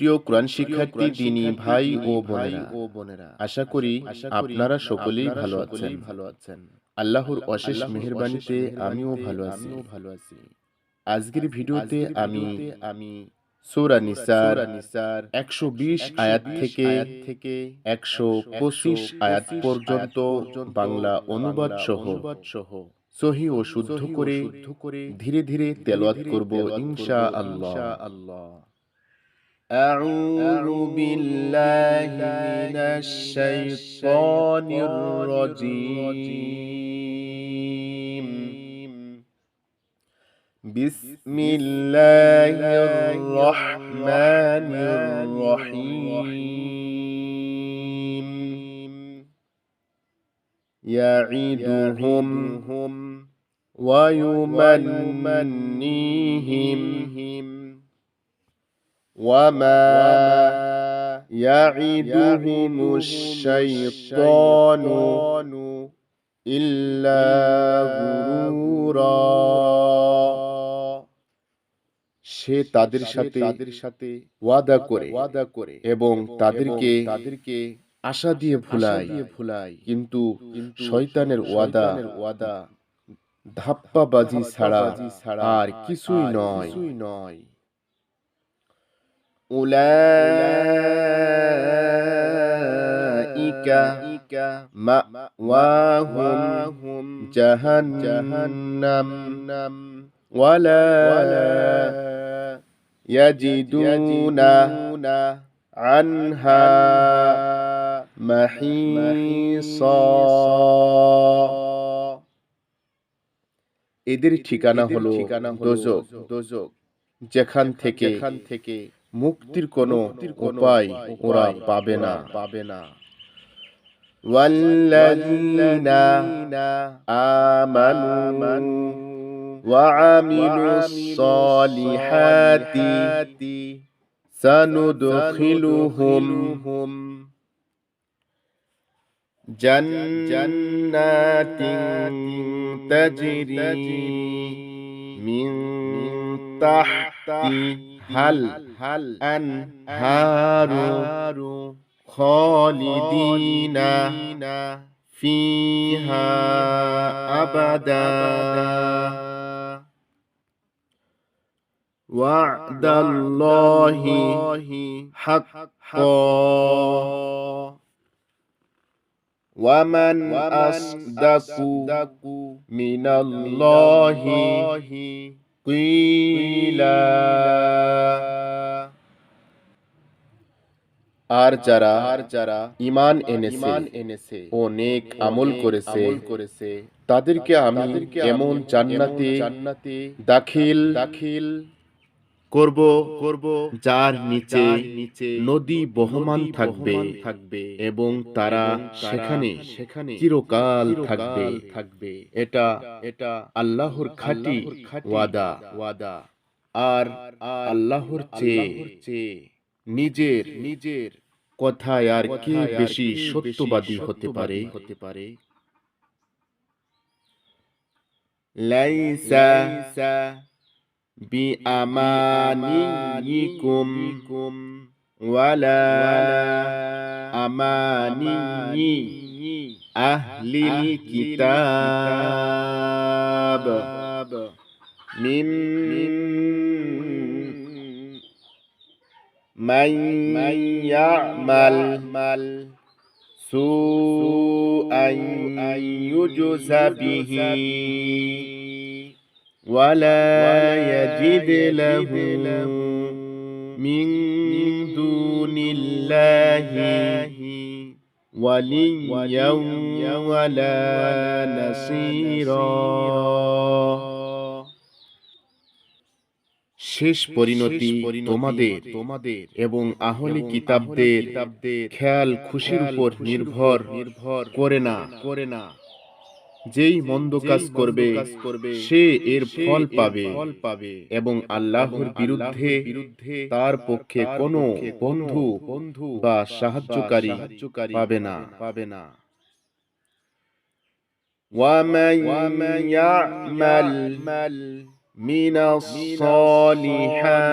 প্রিয় কোরআন শিক্ষার্থী দিনী ভাই ও বোনেরা আশা করি আপনারা সকলেই ভালো আছেন ভালো আছেন। আল্লাহর অশেষ মেহেরবানিতে আমিও ভালো আছি। ভালো আছি। আজকের ভিডিওতে আমি আমি সূরা নিসার সূরা নিসার 120 আয়াত থেকে থেকে 125 আয়াত পর্যন্ত বাংলা অনুবাদ সহ সহ সহি ও শুদ্ধ করে ধীরে ধীরে তেলাওয়াত করব ইনশাআল্লাহ। ইনশাআল্লাহ। أعوذ بالله من الشيطان الرجيم. بسم الله الرحمن الرحيم. يعدهم ويمنيهم. وما يعدهم الشيطان إلا غرورا সে তাদের সাথে তাদের সাথে ওয়াদা করে ওয়াদা করে এবং তাদেরকে তাদেরকে আশা দিয়ে ভুলায় দিয়ে ভুলাই কিন্তু কিন্তু শয়তানের ওয়াদা শয়তানের ওয়াদা ধাপ্পাবাজি ছাড়া ধাপ্পাবাজি ছাড়া আর কিছুই আর নয় কিছুই নয় أولئك مأواهم جهنم ولا يجدون عنها محيصا এদের ঠিকানা এদের হলো ঠিকানা হলো দোজক দোজক যেখান থেকে যেখান থেকে মুক্তির কোনো মুক্তির কোনো উপায় ওরা উপায় পাবে না ওরা পাবে না والذين آمنوا وعملوا الصالحات سندخلهم جنات تجري من تحتها الأنهار خالدين فيها أبدا؟ وعد الله حقا. ومن أصدق من الله আর যারা আর যারা ইমান এনেছে এনেছে ও নেক আমল করেছে করেছে তাদেরকে আমাদেরকে এমন জান্নাতে জান্নাতে দাখিল দাখিল করব করব যার নিচে নিচে নদী বহমান থাকবে থাকবে এবং তারা সেখানে সেখানে চিরকাল থাকবে। থাকবে। এটা এটা আল্লাহর খাটি ওয়াদা। ওয়াদা। আর আল্লাহর চেয়ে নিজের নিজের কথায় আর কে বেশি সত্যবাদী হতে পারে? হতে পারে? লাইসা بأمانيكم ولا أماني أهل الكتاب من من يعمل سوءا يجز به ولا يجد له من دون الله وليا ولا نصيرا শেষ পরিণতি তোমাদের তোমাদের এবং আহলি কিতাবদের কিতাবদের খেয়াল খুশির উপর নির্ভর নির্ভর করে না করে না যেই মন্দ কাজ যেই মন্দ করবে কাজ করবে সে এর সে ফল এর পাবে ফল পাবে এবং আল্লাহর এবং বিরুদ্ধে আল্লাহর বিরুদ্ধে তার পক্ষে তার কোনো পক্ষে কোনো বন্ধু বন্ধু বা সাহায্যকারী সাহায্যকারী পাবে না পাবে না ومن ومن يعمل من الصالحات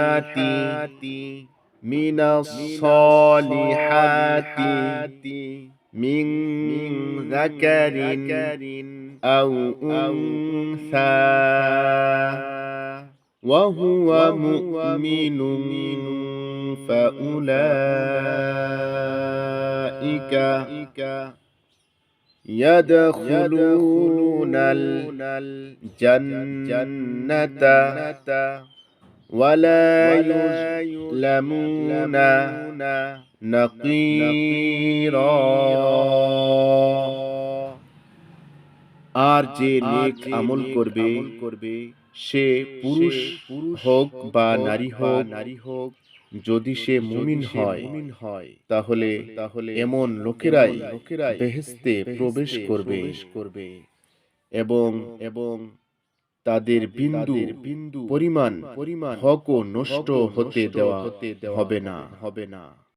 মিনাস সলিহাতি মিন ذكر أو أنثى. وهو مؤمن فأولئك يدخلون الجنة. ولا يظلمون نقيرا আর যে নেক আমল করবে করবে সে পুরুষ হোক বা নারী হোক নারী হোক যদি সে মুমিন হয় হয় তাহলে তাহলে এমন লোকেরাই লোকেরাই বেহেস্তে প্রবেশ করবে করবে এবং এবং তাদের বিন্দু বিন্দু পরিমাণ পরিমাণ হক নষ্ট হতে দেওয়া হবে না। হবে না।